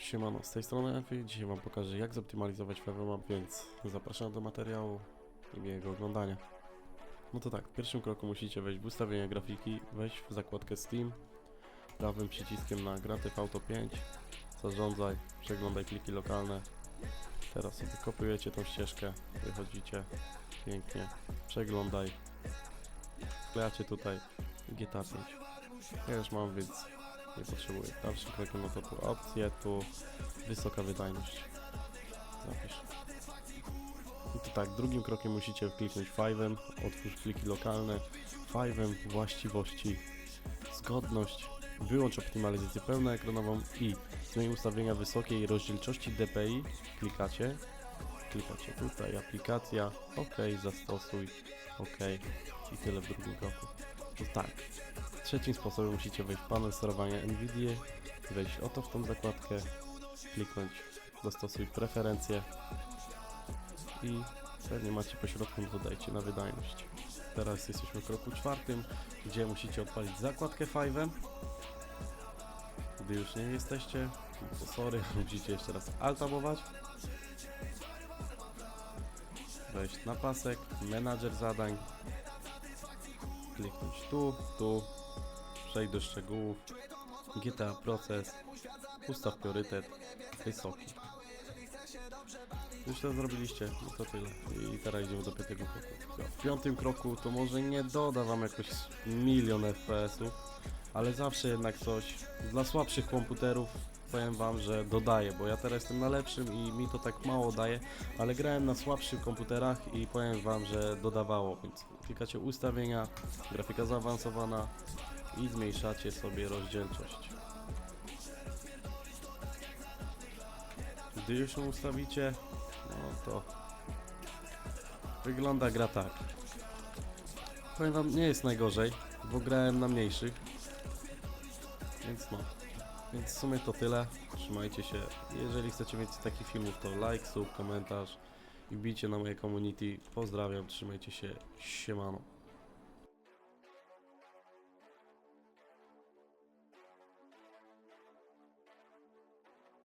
Siemano, z tej strony Enfi. Dzisiaj Wam pokażę jak zoptymalizować FiveMap, więc zapraszam do materiału i miłego oglądania. No to tak, w pierwszym kroku musicie wejść w ustawienia grafiki, wejść w zakładkę Steam, prawym przyciskiem na Theft Auto 5, zarządzaj, przeglądaj pliki lokalne. Teraz sobie kopiujecie tą ścieżkę, wychodzicie, pięknie, przeglądaj, wklejacie tutaj GTA 5. Ja już mam, więc nie potrzebuję. Dalszym krokiem no to tu opcje, tu wysoka wydajność. Zapisz. No to tak, drugim krokiem musicie kliknąć Five'em, otwórz pliki lokalne, Five'em właściwości, zgodność, wyłącz optymalizację pełnoekranową i zmień ustawienia wysokiej rozdzielczości DPI, klikacie, klikacie tutaj, aplikacja, OK, zastosuj, OK i tyle w drugim kroku. Tak, Trzecim sposobem musicie wejść w panel sterowania NVIDIA, wejść oto w tą zakładkę, kliknąć dostosuj preferencje i pewnie macie po środku, no na wydajność. Teraz jesteśmy w kroku czwartym, gdzie musicie odpalić zakładkę Five'em. Gdy już nie jesteście, to sorry, musicie jeszcze raz altabować. Wejść na pasek, menadżer zadań, kliknąć tu, tu, Przejdź do szczegółów. GTA proces. Ustaw priorytet. Wysoki. Już to zrobiliście, no to tyle. I teraz idziemy do piątego kroku. W piątym kroku to może nie doda wam jakoś milion FPS-ów, ale zawsze jednak coś. Dla słabszych komputerów powiem wam, że dodaje, bo ja teraz jestem na lepszym i mi to tak mało daje, ale grałem na słabszych komputerach i powiem wam, że dodawało, więc klikacie ustawienia, grafika zaawansowana, i zmniejszacie sobie rozdzielczość. Gdy już ją ustawicie, no to wygląda gra tak. Powiem wam, nie jest najgorzej, bo grałem na mniejszych, więc no. Więc w sumie to tyle. Trzymajcie się. Jeżeli chcecie mieć takich filmów, to like, sub, komentarz i wbijcie na moje community. Pozdrawiam, trzymajcie się. Siemano.